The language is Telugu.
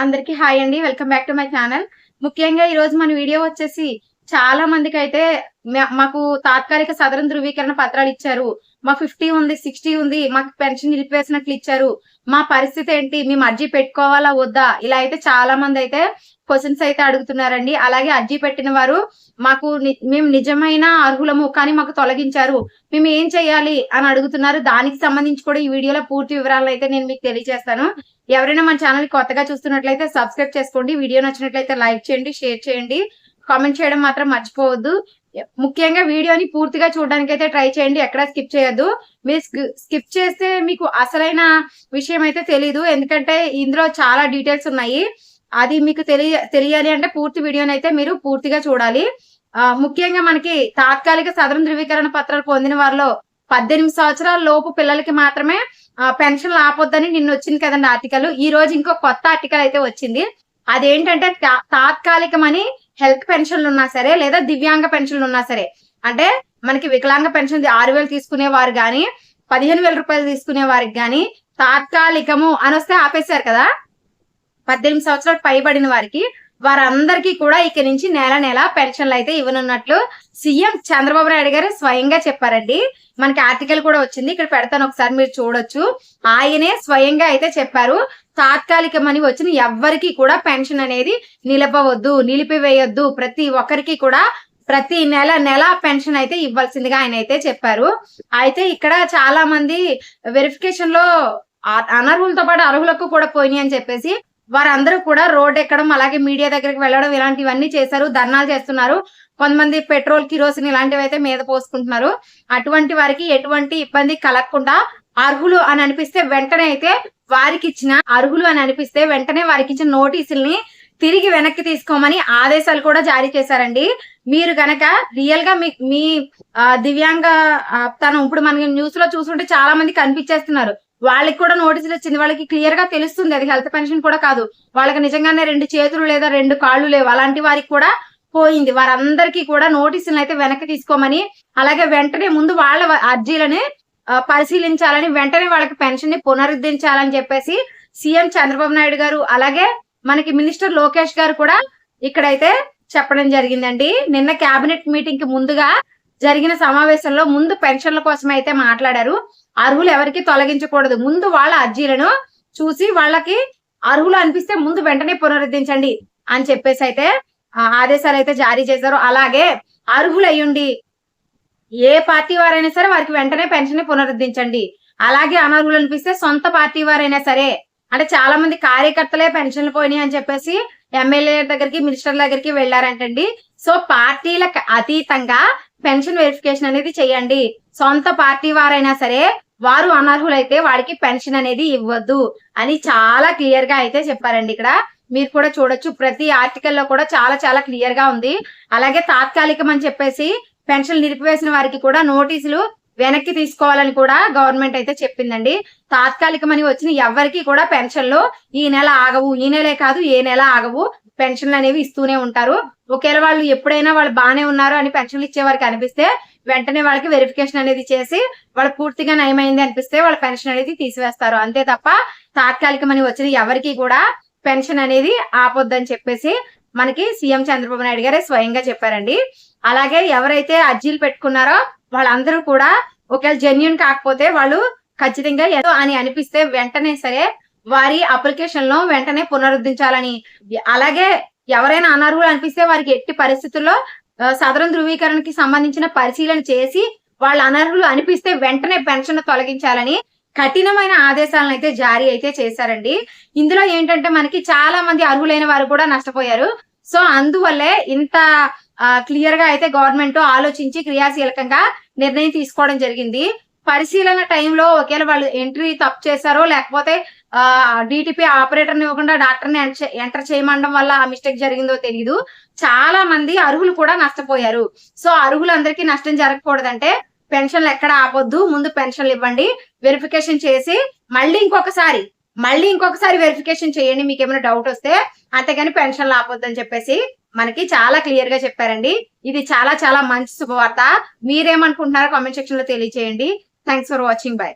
అందరికి హాయ్ అండి. Welcome back to my channel ముఖ్యంగా ఈ రోజు మన వీడియో వచ్చేసి చాలా మందికి అయితే మా- మాకు తాత్కాలిక సదరం ధృవీకరణ పత్రాలు ఇచ్చారు. మా ఫిఫ్టీ ఉంది సిక్స్టీ ఉంది మాకు పెన్షన్ నిలిపివేసినట్లు ఇచ్చారు. మా పరిస్థితి ఏంటి? మేము అర్జీ పెట్టుకోవాలా వద్దా? ఇలా అయితే చాలా మంది అయితే క్వశ్చన్స్ అయితే అడుగుతున్నారండి. అలాగే అర్జీ పెట్టిన వారు మాకు ని- మేము నిజమైన అర్హులము కానీ మాకు తొలగించారు. మేము ఏం చేయాలి అని అడుగుతున్నారు. దానికి సంబంధించి కూడా ఈ వీడియోలో పూర్తి వివరాలు అయితే నేను మీకు తెలియజేస్తాను. ఎవరైనా మన ఛానల్ కొత్తగా చూస్తున్నట్లయితే సబ్స్క్రైబ్ చేసుకోండి. వీడియో నచ్చినట్లయితే లైక్ చేయండి షేర్ చేయండి. కామెంట్ చేయడం మాత్రం మర్చిపోవద్దు. ముఖ్యంగా వీడియోని పూర్తిగా చూడడానికి అయితే ట్రై చేయండి. ఎక్కడ స్కిప్ చేయొద్దు. మీరు స్కిప్ చేస్తే మీకు అసలైన విషయం అయితే తెలీదు. ఎందుకంటే ఇందులో చాలా డీటెయిల్స్ ఉన్నాయి. అది మీకు తెలియ తెలియాలి అంటే పూర్తి వీడియోని అయితే మీరు పూర్తిగా చూడాలి. ఆ, ముఖ్యంగా మనకి తాత్కాలిక సదరం ధృవీకరణ పత్రాలు పొందిన వారిలో పద్దెనిమిది సంవత్సరాల లోపు పిల్లలకి మాత్రమే పెన్షన్ ఆపొద్దని నిన్న వచ్చింది కదండి ఆర్టికల్. ఈ రోజు ఇంకో కొత్త ఆర్టికల్ అయితే వచ్చింది. అదేంటంటే తా- తాత్కాలికమని హెల్త్ పెన్షన్లు ఉన్నా సరే లేదా దివ్యాంగ పెన్షన్లు ఉన్నా సరే అంటే మనకి వికలాంగ పెన్షన్ ఆరు వేలు తీసుకునే వారు పదిహేను వేల రూపాయలు తీసుకునే వారికి కానీ తాత్కాలికము అని వస్తే ఆపేశారు కదా. పద్దెనిమిది సంవత్సరాలు పైబడిన వారికి వారందరికీ కూడా ఇక నుంచి నెల నెల పెన్షన్లు అయితే ఇవ్వనున్నట్లు సీఎం చంద్రబాబు నాయుడు గారు స్వయంగా చెప్పారండి. మనకి ఆర్టికల్ కూడా వచ్చింది. ఇక్కడ పెడతాను ఒకసారి మీరు చూడొచ్చు. ఆయనే స్వయంగా అయితే చెప్పారు. తాత్కాలికమని వచ్చిన ఎవ్వరికి కూడా పెన్షన్ అనేది నిలపవద్దు నిలిపివేయొద్దు. ప్రతి ఒక్కరికి కూడా ప్రతి నెల నెల పెన్షన్ అయితే ఇవ్వాల్సిందిగా ఆయన అయితే చెప్పారు. అయితే ఇక్కడ చాలా మంది వెరిఫికేషన్లో అ- అనర్హులతో పాటు అర్హులకు కూడా పోయినాయి అని చెప్పేసి వారందరూ కూడా రోడ్ ఎక్కడం అలాగే మీడియా దగ్గరికి వెళ్ళడం ఇలాంటివన్నీ చేశారు ధర్నాలు చేస్తున్నారు. కొంతమంది పెట్రోల్ కిరోసిన్ ఇలాంటివి అయితే మీద పోసుకుంటున్నారు. అటువంటి వారికి ఎటువంటి ఇబ్బంది కలగకుండా అర్హులు అని అనిపిస్తే వెంటనే అయితే వారికి ఇచ్చిన అర్హులు అని అనిపిస్తే వెంటనే వారికి ఇచ్చిన నోటీసుల్ని తిరిగి వెనక్కి తీసుకోమని ఆదేశాలు కూడా జారీ చేశారండి. మీరు గనక రియల్గా మీ మీ దివ్యాంగ తను ఇప్పుడు మనకి న్యూస్లో చూస్తుంటే చాలా మంది కనిపించేస్తున్నారు. వాళ్ళకి కూడా నోటీసులు వచ్చింది. వాళ్ళకి క్లియర్గా తెలుస్తుంది. అది హెల్త్ పెన్షన్ కూడా కాదు. వాళ్ళకి నిజంగానే రెండు చేతులు లేదా రెండు కాళ్ళు లేవు. అలాంటి వారికి కూడా పోయింది. వారందరికీ కూడా నోటీసులు అయితే వెనక్కి తీసుకోమని అలాగే వెంటనే ముందు వాళ్ళ అర్జీలని పరిశీలించాలని వెంటనే వాళ్ళకి పెన్షన్ని పునరుద్ధరించాలని చెప్పేసి సీఎం చంద్రబాబు నాయుడు గారు అలాగే మనకి మినిస్టర్ లోకేష్ గారు కూడా ఇక్కడైతే చెప్పడం జరిగిందండి. నిన్న కేబినెట్ మీటింగ్కి ముందుగా జరిగిన సమావేశంలో ముందు పెన్షన్ల కోసం అయితే మాట్లాడారు. అర్హులు ఎవరికి తొలగించకూడదు. ముందు వాళ్ళ అర్జీలను చూసి వాళ్ళకి అర్హులు అనిపిస్తే ముందు వెంటనే పునరుద్ధరించండి అని చెప్పేసి అయితే ఆదేశాలు అయితే జారీ చేశారు. అలాగే అర్హులు అయ్యుండి ఏ పార్టీ వారైనా సరే వారికి వెంటనే పెన్షన్ పునరుద్ధరించండి. అలాగే అనర్హులు అనిపిస్తే సొంత పార్టీ వారైనా సరే అంటే చాలా మంది కార్యకర్తలే పెన్షన్లు పోయినాయి అని చెప్పేసి ఎమ్మెల్యే దగ్గరికి మినిస్టర్ దగ్గరికి వెళ్ళారంటండి. సో పార్టీల అతీతంగా పెన్షన్ వెరిఫికేషన్ అనేది చేయండి. సొంత పార్టీ వారైనా సరే వారు అనర్హులైతే వాడికి పెన్షన్ అనేది ఇవ్వద్దు అని చాలా క్లియర్గా అయితే చెప్పారండి ఇక్కడ. మీరు కూడా చూడొచ్చు ప్రతి ఆర్టికల్లో కూడా చాలా చాలా క్లియర్గా ఉంది. అలాగే తాత్కాలికం అని చెప్పేసి పెన్షన్ నిలిపివేసిన వారికి కూడా నోటీసులు వెనక్కి తీసుకోవాలని కూడా గవర్నమెంట్ అయితే చెప్పిందండి. తాత్కాలికమని వచ్చిన ఎవరికి కూడా పెన్షన్లు ఈ నెల ఆగవు ఈ నెలే కాదు ఏ నెల ఆగవు. పెన్షన్లు అనేవి ఇస్తూనే ఉంటారు. ఒకవేళ వాళ్ళు ఎప్పుడైనా వాళ్ళు బాగానే ఉన్నారు అని పెన్షన్లు ఇచ్చేవారికి అనిపిస్తే వెంటనే వాళ్ళకి వెరిఫికేషన్ అనేది చేసి వాళ్ళు పూర్తిగా నయమైంది అనిపిస్తే వాళ్ళ పెన్షన్ అనేది తీసివేస్తారు. అంతే తప్ప తాత్కాలికమని వచ్చిన ఎవరికి కూడా పెన్షన్ అనేది ఆపొద్దని చెప్పేసి మనకి సీఎం చంద్రబాబు నాయుడు గారే స్వయంగా చెప్పారండి. అలాగే ఎవరైతే అర్జీలు పెట్టుకున్నారో వాళ్ళందరూ కూడా ఒకవేళ జెన్యున్ కాకపోతే వాళ్ళు ఖచ్చితంగా ఏదో అని అనిపిస్తే వెంటనే సరే వారి అప్లికేషన్లో వెంటనే పునరుద్ధరించాలని. అలాగే ఎవరైనా అనర్హులు అనిపిస్తే వారికి ఎట్టి పరిస్థితుల్లో సదరం ధృవీకరణకి సంబంధించిన పరిశీలన చేసి వాళ్ళ అనర్హులు అనిపిస్తే వెంటనే పెన్షన్ తొలగించాలని కఠినమైన ఆదేశాలను అయితే జారీ అయితే చేశారండి. ఇందులో ఏంటంటే మనకి చాలా మంది అర్హులైన వారు కూడా నష్టపోయారు. సో అందువల్లే ఇంత క్లియర్గా అయితే గవర్నమెంట్ ఆలోచించి క్రియాశీలకంగా నిర్ణయం తీసుకోవడం జరిగింది. పరిశీలన టైంలో ఒకవేళ వాళ్ళు ఎంట్రీ తప్పు చేశారో లేకపోతే డిటిపి ఆపరేటర్ని ఇవ్వకుండా డాక్టర్ని ఎంటర్ చేయమండం వల్ల ఆ మిస్టేక్ జరిగిందో తెలియదు చాలా మంది అర్హులు కూడా నష్టపోయారు. సో అర్హులందరికీ నష్టం జరగకూడదంటే పెన్షన్లు ఎక్కడ ఆపొద్దు ముందు పెన్షన్లు ఇవ్వండి వెరిఫికేషన్ చేసి మళ్ళీ ఇంకొకసారి మళ్ళీ ఇంకొకసారి వెరిఫికేషన్ చేయండి మీకు ఏమైనా డౌట్ వస్తే అంతేగాని పెన్షన్లు ఆపొద్దని చెప్పేసి మనకి చాలా క్లియర్గా చెప్పారండి. ఇది చాలా చాలా మంచి శుభవార్త. మీరేమనుకుంటున్నారో కామెంట్ సెక్షన్లో తెలియచేయండి. Thanks for watching. బై.